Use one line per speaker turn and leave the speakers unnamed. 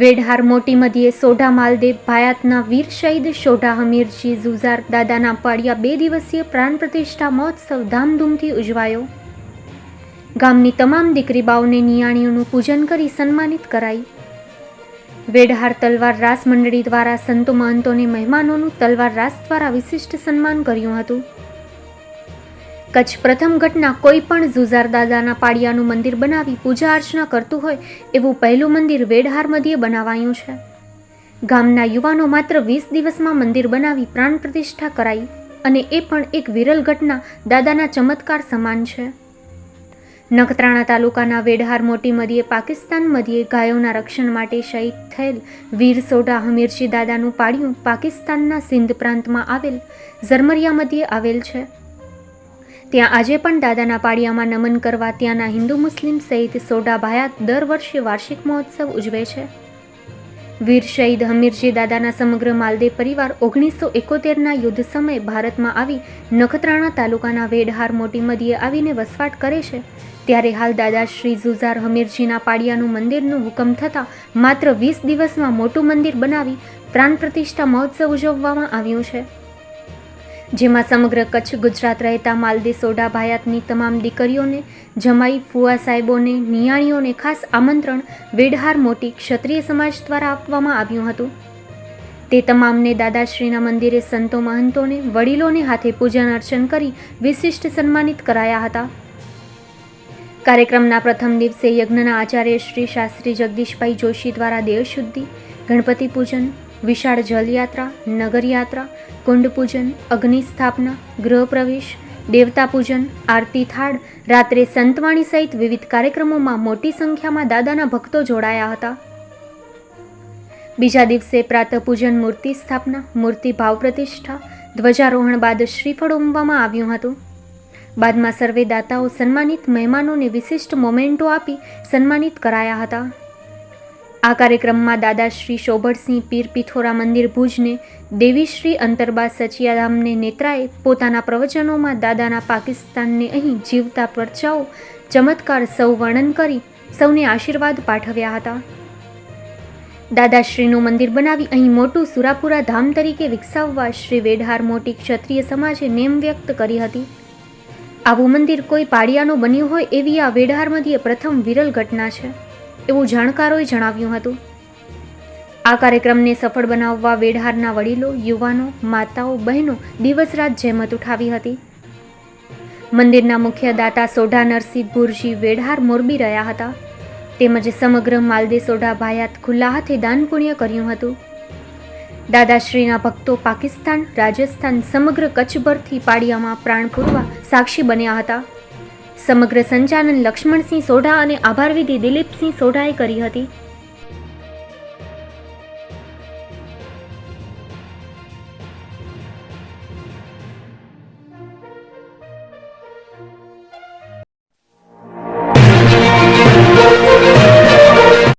વેઢહાર મોટી મધ્યે સોઢા માલદેવ ભાયાતના વીર શહીદ સોઢા હમીરજી ઝુઝાર દાદાના પાડિયા બે દિવસીય પ્રાણ પ્રતિષ્ઠા મહોત્સવ ધામધૂમથી ઉજવાયો. ગામની તમામ દીકરી બાઓને નિયાણીઓનું પૂજન કરી સન્માનિત કરાઈ. વેડહાર તલવાર રાસ મંડળી દ્વારા સંતો મહંતોને મહેમાનોનું તલવાર રાસ દ્વારા વિશિષ્ટ સન્માન કર્યું હતું. કચ્છ પ્રથમ ઘટના કોઈ પણ ઝુઝાર દાદાના પાડિયાનું મંદિર બનાવી પૂજા અર્ચના કરતું હોય એવું પહેલું મંદિર વેડહાર મધ્યે બનાવાયું છે. ગામના યુવાનો માત્ર વીસ દિવસમાં મંદિર બનાવી પ્રાણ પ્રતિષ્ઠા કરાઈ અને એ પણ એક વિરલ ઘટના દાદાના ચમત્કાર સમાન છે. નખત્રાણા તાલુકાના વેડહાર મોટી મધ્યે પાકિસ્તાન મધ્યે ગાયોના રક્ષણ માટે શહીદ થયેલ વીર સોઢા હમીરજી દાદાનું પાડિયું પાકિસ્તાનના સિંધ પ્રાંતમાં આવેલ ઝરમરિયા મધ્યે આવેલ છે. ત્યાં આજે પણ દાદાના પાડિયામાં નમન કરવા ત્યાંના હિન્દુ મુસ્લિમ સહિત સોઢા ભાયા દર વર્ષે વાર્ષિક મહોત્સવ ઉજવે છે. વીર શહીદ હમીરજી દાદાના સમગ્ર માલદેવ પરિવાર ઓગણીસો એકોતેરના યુદ્ધ સમયે ભારતમાં આવી નખત્રાણા તાલુકાના વેડહાર મોટી મદીએ આવીને વસવાટ કરે છે. ત્યારે હાલ દાદા શ્રી ઝુઝાર હમીરજીના પાડિયાનું મંદિરનું હુકમ થતાં માત્ર વીસ દિવસમાં મોટું મંદિર બનાવી પ્રાણ પ્રતિષ્ઠા મહોત્સવ ઉજવવામાં આવ્યું છે. જેમાં સમગ્ર કચ્છ ગુજરાત રહેતા માલદી સોઢા ભાયાતની તમામ દીકરીઓને, જમાઈ ફુવા સાહેબોને, નિયાણીઓને ખાસ આમંત્રણ વેડહાર મોટી ક્ષત્રિય સમાજ દ્વારા આપવામાં આવ્યું હતું. તે તમામને દાદાશ્રીના મંદિરે સંતો મહંતોને, વડીલોને હાથે પૂજન અર્ચન કરી વિશિષ્ટ સન્માનિત કરાયા હતા. કાર્યક્રમના પ્રથમ દિવસે યજ્ઞના આચાર્ય શ્રી શાસ્ત્રી જગદીશભાઈ જોશી દ્વારા દેવશુદ્ધિ ગણપતિ પૂજન વિશાળ જલયાત્રા, નગરયાત્રા, કુંડપૂજન અગ્નિ સ્થાપના ગૃહપ્રવેશ દેવતા પૂજન આરતી થાળ, રાત્રે સંતવાણી સહિત વિવિધ કાર્યક્રમોમાં મોટી સંખ્યામાં દાદાના ભક્તો જોડાયા હતા. બીજા દિવસે પ્રાતઃ પૂજન મૂર્તિ સ્થાપના, મૂર્તિ ભાવ પ્રતિષ્ઠા, ધ્વજારોહણ બાદ શ્રીફળ ઉમવામાં આવ્યું હતું. બાદમાં સર્વે દાતાઓ સન્માનિત મહેમાનોને વિશિષ્ટ મોમેન્ટો આપી સન્માનિત કરાયા હતા. આ કાર્યક્રમમાં દાદાશ્રી શોભરસિંહ પીર પિથોરા મંદિર ભુજને, દેવીશ્રી અંતરબા સચિયાધામને નેત્રાએ પોતાના પ્રવચનોમાં દાદાના પાકિસ્તાનને અહીં જીવતા પરચાઓ, ચમત્કાર સૌ વર્ણન કરી સૌને આશીર્વાદ પાઠવ્યા હતા. દાદાશ્રીનું મંદિર બનાવી અહીં મોટું સુરાપુરા ધામ તરીકે વિકસાવવા શ્રી વેઢાર મોટી ક્ષત્રિય સમાજે નેમ વ્યક્ત કરી હતી. આવું મંદિર કોઈ પાડિયાનું બન્યું હોય એવી આ વેઢાર મધ્યે પ્રથમ વિરલ ઘટના છે. એવું જાણકારોએ જણાવ્યું હતું. આ કાર્યક્રમને સફળ બનાવવા વેઢહારના વડીલો, યુવાનો, માતાઓ, બહેનો દિવસ રાત જહેમત ઉઠાવી હતી. મંદિરના મુખ્ય દાતા સોઢા નરસિંહ ભુરજી વેઢહાર મોરબી રહ્યા હતા. તેમજ સમગ્ર માલદે સોઢા ભાયાત ખુલ્લા હાથે દાન પુણ્ય કર્યું હતું. દાદાશ્રીના ભક્તો પાકિસ્તાન, રાજસ્થાન સમગ્ર કચ્છભરથી પાડિયામાં પ્રાણ પૂરવા સાક્ષી બન્યા હતા. સમગ્ર સંચાલન લક્ષ્મણસિંહ સોઢા અને આભારવિધિ દિલીપસિંહ સોઢાએ કરી હતી.